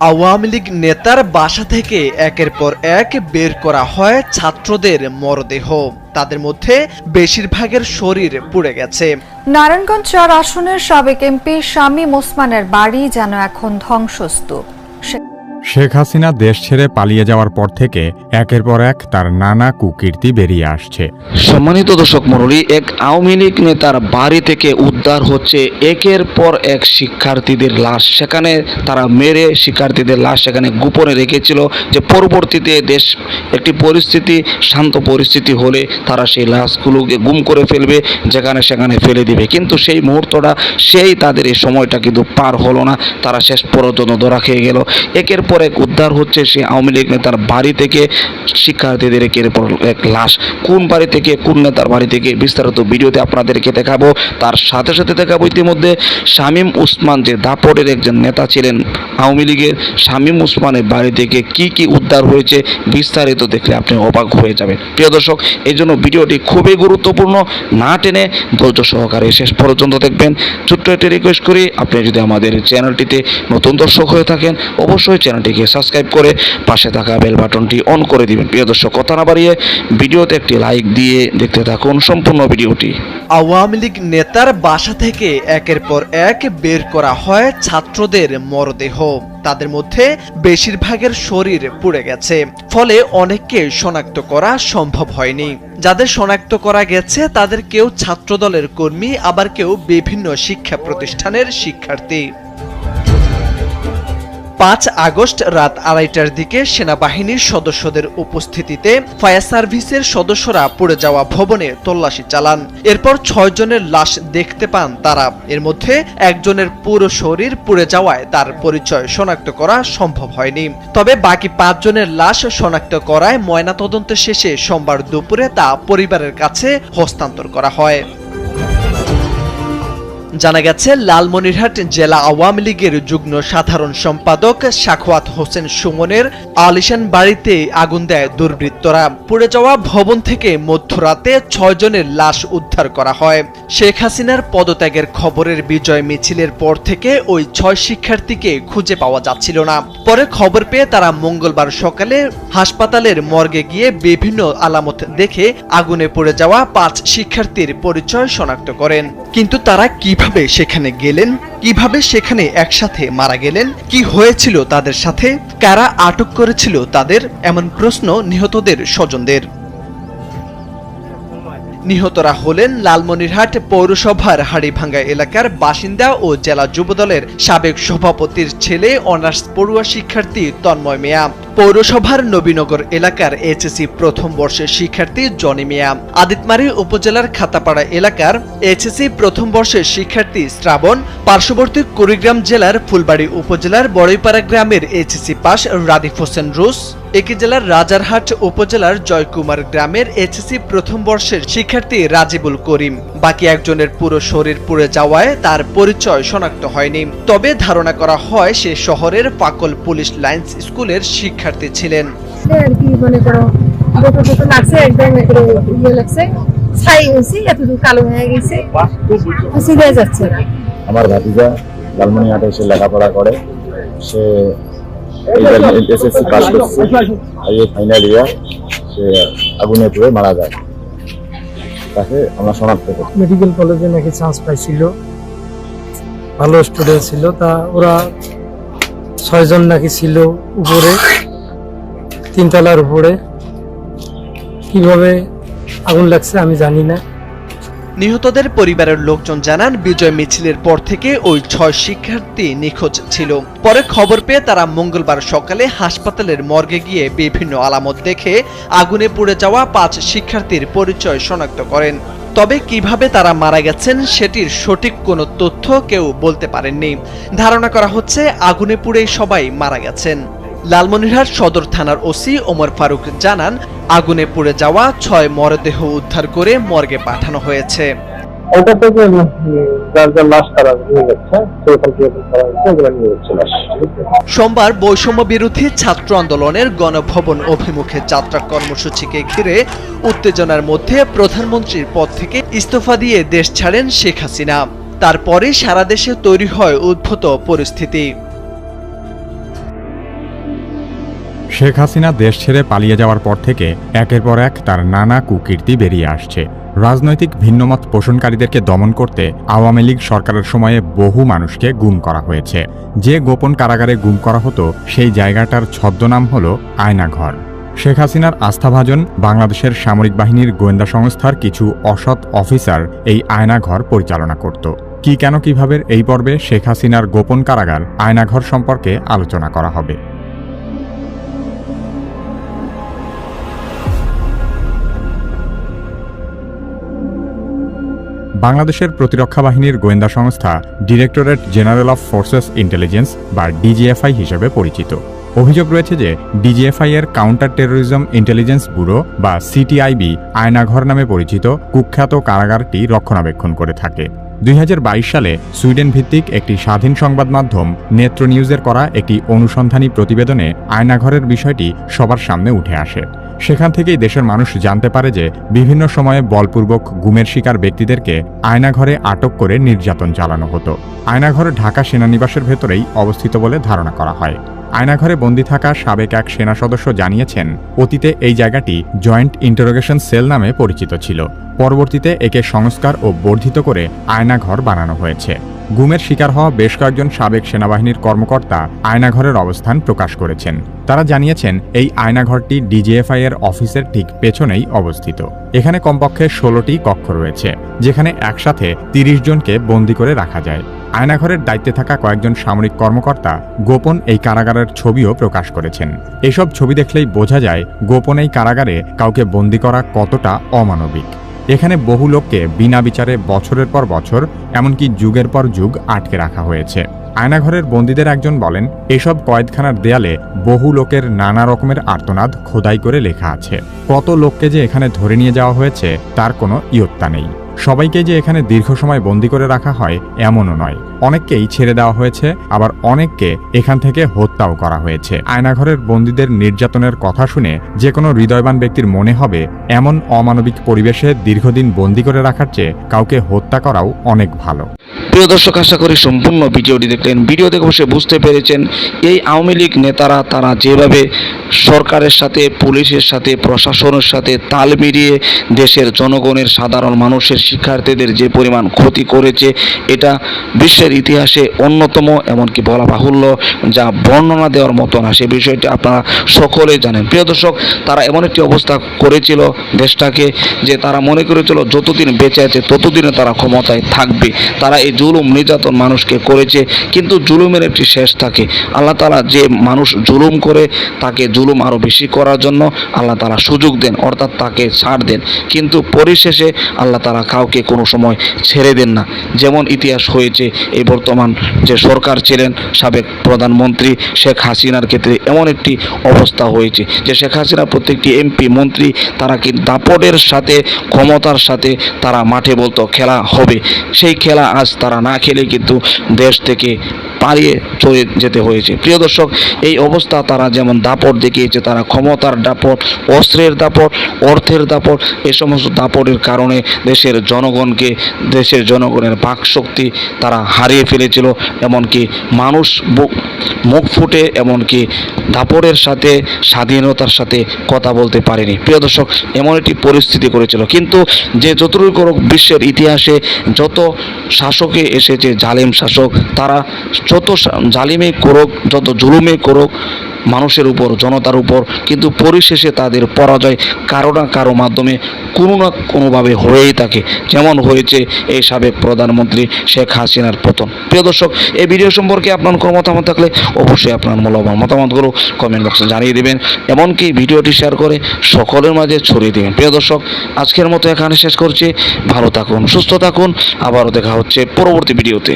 আওয়ামী লীগ নেতার বাসা থেকে একের পর এক বের করা হয় ছাত্রদের মরদেহ। তাদের মধ্যে বেশিরভাগের শরীর পুড়ে গেছে। নারায়ণগঞ্জ চার আসনের সাবেক এমপি শামীম ওসমানের বাড়ি যেন এখন ধ্বংসস্তূপ। শেখ হাসিনা দেশ ছেড়ে পালিয়ে যাওয়ার পর থেকে একের পর এক তার নানা কুকীর্তি বেরিয়ে আসছে। সম্মানিত দর্শক মণ্ডলী, এক আওয়ামী লীগ নেতার বাড়ি থেকে উদ্ধার হচ্ছে একের পর এক শিক্ষার্থীদের লাশ। সেখানে তারা মেরে শিক্ষার্থীদের লাশ সেখানে গোপনে রেখেছিল যে পরবর্তীতে দেশ একটি পরিস্থিতি, শান্ত পরিস্থিতি হলে তারা সেই লাশগুলোকে গুম করে ফেলবে, যেখানে সেখানে ফেলে দিবে। কিন্তু সেই মুহূর্তটা, সেই তাদের এই সময়টা কিন্তু পার হলো না। তারা শেষ পর্যন্ত ধরা খেয়ে গেল। একের পর এক উদ্ধার হচ্ছে সে আওয়ামী লীগ নেতার বাড়ি থেকে। শিক্ষার্থীদের একের এক লাশ। কোন বাড়ি থেকে, কোন নেতার বাড়ি থেকে, বিস্তারিত ভিডিওতে আপনাদেরকে দেখাবো। তার সাথে সাথে দেখাবো ইতিমধ্যে শামীম উসমান যে দাপটের একজন নেতা ছিলেন আওয়ামী লীগের। শামীম উসমানের বাড়ি থেকে কি কি উদ্ধার হয়েছে, বিস্তারিত দেখলে আপনি অবাক হয়ে যাবেন। প্রিয় দর্শক, এই জন্য ভিডিওটি খুবই গুরুত্বপূর্ণ, না টেনে ধৈর্য সহকারে শেষ পর্যন্ত দেখবেন। ছোট্ট একটি রিকোয়েস্ট করি, আপনি যদি আমাদের চ্যানেলটিতে নতুন দর্শক হয়ে থাকেন, অবশ্যই চ্যানেলটিকে সাবস্ক্রাইব করে পাশে থাকা বেল বাটনটি অন করে দিবেন। প্রিয় দর্শক, কথা না বাড়িয়ে ভিডিওতে একটি লাইক দিয়ে দেখতে থাকুন সম্পূর্ণ ভিডিওটি। আওয়ামী লীগ নেতার বাসা থেকে একের পর এক বের করা হয় ছাত্রদের মরদেহ। তাদের মধ্যে বেশিরভাগের শরীর পুড়ে গেছে। ফলে অনেককে শনাক্ত করা সম্ভব হয়নি। যাদের শনাক্ত করা গেছে, তাদের কেউ ছাত্রদলের কর্মী, আবার কেউ বিভিন্ন শিক্ষা প্রতিষ্ঠানের শিক্ষার্থী। পাঁচ আগস্ট রাত আড়াইটার দিকে সেনাবাহিনীর সদস্যদের উপস্থিতিতে ফায়ার সার্ভিসের সদস্যরা পড়ে যাওয়া ভবনে তল্লাশি চালান। এরপর ছয় জনের লাশ দেখতে পান তারা। এর মধ্যে একজনের পুরো শরীর পুড়ে যাওয়ায় তার পরিচয় শনাক্ত করা সম্ভব হয়নি। তবে বাকি পাঁচজনের লাশ শনাক্ত করায় ময়নাতদন্ত শেষে সোমবার দুপুরে তা পরিবারের কাছে হস্তান্তর করা হয়। জানা গেছে, লালমনিরহাট জেলা আওয়ামী লীগের যুগ্ম সাধারণ সম্পাদক শাখওয়াত হোসেন সুমনের আলিশান বাড়িতে আগুন দেয় দুর্বৃত্তরা। পুড়ে যাওয়া ভবন থেকে মধ্যরাতে ছয়জনের লাশ উদ্ধার করা হয়। শেখ হাসিনার পদত্যাগের খবরের বিজয় মিছিলের পর থেকে ওই ছয় শিক্ষার্থীকে খুঁজে পাওয়া যাচ্ছিল না। পরে খবর পেয়ে তারা মঙ্গলবার সকালে হাসপাতালের মর্গে গিয়ে বিভিন্ন আলামত দেখে আগুনে পড়ে যাওয়া পাঁচ শিক্ষার্থীর পরিচয় শনাক্ত করেন। কিন্তু তারা কীভাবে সেখানে গেলেন? কীভাবে সেখানে একসাথে মারা গেলেন? কি হয়েছিল তাদের সাথে? কারা আটক করেছিল তাদের? এমন প্রশ্ন নিহতদের স্বজনদের। নিহতরা হলেন লালমনিরহাট পৌরসভার হাড়িভাঙ্গা এলাকার বাসিন্দা ও জেলা যুবদলের সাবেক সভাপতির ছেলে, অনার্স পড়ুয়া শিক্ষার্থী তন্ময় মিয়া। পৌরসভার নবীনগর এলাকার এইচএসসি প্রথম বর্ষের শিক্ষার্থী জনি মিয়া। আদিতমারি উপজেলার খাতাপাড়া এলাকার এইচএসসি প্রথম বর্ষের শিক্ষার্থী শ্রাবণ। পার্শ্ববর্তী কুড়িগ্রাম জেলার ফুলবাড়ি উপজেলার বড়ইপাড়া গ্রামের এইচএসসি পাস রাদিফ হোসেন রুস একই জেলার রাজারহাট উপজেলার জয়কুমার গ্রামের এইচএসসি প্রথম বর্ষের শিক্ষার্থী রাজিবুল করিম। বাকি একজনের পুরো শরীর পুড়ে যাওয়ায় তার পরিচয় শনাক্ত হয়নি। তবে ধারণা করা হয় সে শহরের পাকল পুলিশ লাইন্স স্কুলের শিক্ষার্থী ছিলেন। মনে ইয়ে হয়ে আমার ভাতিজা লালমনিহাটে এসে লেখাপড়া করে। সে এসএসসি পাস করছে। আর এই ফাইনাল ইয়ার সে আগুনে পুড়ে মারা যায়। তাকে আমরা শনাক্ত করি মেডিকেল কলেজে নাকি চান্স পাইছিল। ভালো স্টুডেন্ট ছিল। তা ওরা ছয়জন নাকি ছিল উপরে তিনতলার উপরে। কীভাবে আগুন লাগছে আমি জানি না। নিহতদের পরিবারের লোকজন জানান, বিজয় মিছিলের পর থেকে ওই ছয় শিক্ষার্থী নিখোঁজ ছিল। পরে খবর পেয়ে তারা মঙ্গলবার সকালে হাসপাতালের মর্গে গিয়ে বিভিন্ন আলামত দেখে আগুনে পুড়ে যাওয়া পাঁচ শিক্ষার্থীর পরিচয় শনাক্ত করেন। তবে কীভাবে তারা মারা গেছেন সেটির সঠিক কোনো তথ্য কেউ বলতে পারেননি। ধারণা করা হচ্ছে, আগুনে পুড়েই সবাই মারা গেছেন। লালমনিরহাট সদর থানার ওসি ওমর ফারুক জানান আগুনে পুড়ে যাওয়া ছয় মরদেহ উদ্ধার করে মর্গে পাঠানো হয়েছে। ওটা থেকে যার যার লাশ তারা নিয়ে যাচ্ছে? সোমবার বৈষম্য বিরোধী ছাত্র আন্দোলনের গণভবন অভিমুখে যাত্রা কর্মসূচিকে ঘিরে উত্তেজনার মধ্যে প্রধানমন্ত্রীর পদ থেকে ইস্তফা দিয়ে দেশ ছাড়েন শেখ হাসিনা। তারপরে সারা দেশে তৈরি হয় উদ্ভূত পরিস্থিতি। শেখ হাসিনা দেশ ছেড়ে পালিয়ে যাওয়ার পর থেকে একের পর এক তার নানা কুকীর্তি বেরিয়ে আসছে। রাজনৈতিক ভিন্নমত পোষণকারীদেরকে দমন করতে আওয়ামী লীগ সরকারের সময়ে বহু মানুষকে গুম করা হয়েছে। যে গোপন কারাগারে গুম করা হতো, সেই জায়গাটার ছদ্মনাম হল আয়নাঘর। শেখ হাসিনার আস্থাভাজন বাংলাদেশের সামরিক বাহিনীর গোয়েন্দা সংস্থার কিছু অসৎ অফিসার এই আয়নাঘর পরিচালনা করত। কি কেন কীভাবে এই পর্বে শেখ হাসিনার গোপন কারাগার আয়নাঘর সম্পর্কে আলোচনা করা হবে। বাংলাদেশের প্রতিরক্ষা বাহিনীর গোয়েন্দা সংস্থা directorate general of forces intelligence, বা ডিজিএফআই হিসেবে পরিচিত। অভিযোগ রয়েছে যে ডিজিএফআই এর কাউন্টার টেরোরিজম ইন্টেলিজেন্স ব্যুরো, বা সিটিআইবি, আয়নাঘর নামে পরিচিত কুখ্যাত কারাগারটি রক্ষণাবেক্ষণ করে থাকে। দুই হাজার বাইশ সালে সুইডেন ভিত্তিক একটি স্বাধীন সংবাদ মাধ্যম নেত্র নিউজের করা একটি অনুসন্ধানী প্রতিবেদনে আয়নাঘরের বিষয়টি সবার সামনে উঠে আসে। সেখান থেকেই দেশের মানুষ জানতে পারে যে বিভিন্ন সময়ে বলপূর্বক গুমের শিকার ব্যক্তিদেরকে আয়নাঘরে আটক করে নির্যাতন চালানো হতো। আয়নাঘর ঢাকা সেনানিবাসের ভেতরেই অবস্থিত বলে ধারণা করা হয়। আয়নাঘরে বন্দী থাকা সাবেক এক সেনা সদস্য জানিয়েছেন, অতীতে এই জায়গাটি জয়েন্ট ইন্টারোগেশন সেল নামে পরিচিত ছিল। পরবর্তীতে একে সংস্কার ও বর্ধিত করে আয়নাঘর বানানো হয়েছে। গুমের শিকার হওয়া বেশ কয়েকজন সাবেক সেনাবাহিনীর কর্মকর্তা আয়নাঘরের অবস্থান প্রকাশ করেছেন। তারা জানিয়েছেন, এই আয়নাঘরটি ডিজিএফআই এর অফিসের ঠিক পেছনেই অবস্থিত। এখানে কমপক্ষে ষোলোটি কক্ষ রয়েছে, যেখানে একসাথে তিরিশ জনকে বন্দি করে রাখা যায়। আয়নাঘরের দায়িত্বে থাকা কয়েকজন সামরিক কর্মকর্তা গোপন এই কারাগারের ছবিও প্রকাশ করেছেন। এসব ছবি দেখলেই বোঝা যায়, গোপন এই কারাগারে কাউকে বন্দি করা কতটা অমানবিক। এখানে বহু লোককে বিনা বিচারে বছরের পর বছর, এমনকি যুগের পর যুগ আটকে রাখা হয়েছে। আয়নাঘরের বন্দীদের একজন বলেন, এসব কয়েদখানার দেয়ালে বহু লোকের নানা রকমের আর্তনাদ খোদাই করে লেখা আছে। কত লোককে যে এখানে ধরে নিয়ে যাওয়া হয়েছে, তার কোনো ইয়ত্তা নেই। সবাইকে যে এখানে দীর্ঘ সময় বন্দি করে রাখা হয়, এমনও নয়। অনেককেই ছেড়ে দেওয়া হয়েছে, আবার অনেককে এখান থেকে হত্যাও করা হয়েছে। আয়নাঘরের বন্দীদের নির্যাতনের কথা শুনে যে কোনো হৃদয়বান ব্যক্তির মনে হবে, এমন অমানবিক পরিবেশে দীর্ঘদিন বন্দি করে রাখার চেয়ে কাউকে হত্যা করাও অনেক ভালো। প্রিয় দর্শক, আশা করি সম্পূর্ণ ভিডিওটি দেখলেন। ভিডিও দেখে বসে বুঝতে পেরেছেন, এই আওয়ামী লীগ নেতারা, তারা যেভাবে সরকারের সাথে, পুলিশের সাথে, প্রশাসনের সাথে তাল মিলিয়ে দেশের জনগণের, সাধারণ মানুষের, শিক্ষার্থীদের যে পরিমাণ ক্ষতি করেছে, এটা বিশ্বের ইতিহাসে অন্যতম, এমনকি বলা বাহুল্য, যা বর্ণনা দেওয়ার মতো না। সে বিষয়টি আপনারা সকলে জানেন। প্রিয় দর্শক, তারা এমন একটি অবস্থা করেছিল দেশটাকে, যে তারা মনে করেছিল, যতদিন বেঁচে আছে, ততদিনে তারা ক্ষমতায় থাকবে। তারা এই জুলুম নির্যাতন মানুষকে করেছে, কিন্তু জুলুমের একটি শেষ থাকে। আল্লাহ তালা যে মানুষ জুলুম করে, তাকে জুলুম আরও বেশি করার জন্য আল্লাহ তালা সুযোগ দেন, অর্থাৎ তাকে ছাড় দেন। কিন্তু পরিশেষে আল্লাহ তালা কাউকে কোনো সময় ছেড়ে দেন না। যেমন ইতিহাস হয়েছে, এই বর্তমান যে সরকার ছিলেন সাবেক প্রধানমন্ত্রী শেখ হাসিনার ক্ষেত্রে এমন একটি অবস্থা হয়েছে, যে শেখ হাসিনা প্রত্যেকটি এমপি, মন্ত্রী তারা কি দাপটের সাথে, ক্ষমতার সাথে তারা মাঠে বলতো, খেলা হবে। সেই খেলা আজ তারা না খেলে কিন্তু দেশ থেকে পালিয়ে চলে যেতে হয়েছে। প্রিয় দর্শক, এই অবস্থা তারা যেমন দাপট দেখিয়েছে, তারা ক্ষমতার দাপট, অস্ত্রের দাপট, অর্থের দাপট, এ সমস্ত দাপটের কারণে দেশের জনগণকে, দেশের জনগণের বাকশক্তি তারা হারিয়ে ফেলেছিল। এমনকি মানুষ মুখ ফুটে এমনকি দাপটের সাথে, স্বাধীনতার সাথে কথা বলতে পারেনি। প্রিয় দর্শক, এমন একটি পরিস্থিতি করেছিল। কিন্তু যে যতটুকু বিশ্বের ইতিহাসে যত শাসকে এসেছে জালিম শাসক, তারা যত জালিমে করুক, যত জুলুমে করুক, মানুষের উপর, জনতার উপর, কিন্তু পরিশেষে তাদের পরাজয় কারও না কারও মাধ্যমে কোনো না কোনোভাবে হয়েই থাকে। যেমন হয়েছে এই সাবেক প্রধানমন্ত্রী শেখ হাসিনার পতন। প্রিয় দর্শক, এই ভিডিও সম্পর্কে আপনার কোনো মতামত থাকলে অবশ্যই আপনার মূল্যবান মতামতগুলো কমেন্ট বক্সে জানিয়ে দেবেন। এমনকি ভিডিওটি শেয়ার করে সকলের মাঝে ছড়িয়ে দেবেন। প্রিয় দর্শক, আজকের মতো এখানে শেষ করছি। ভালো থাকুন, সুস্থ থাকুন। আবারও দেখা হচ্ছে পরবর্তী ভিডিওতে।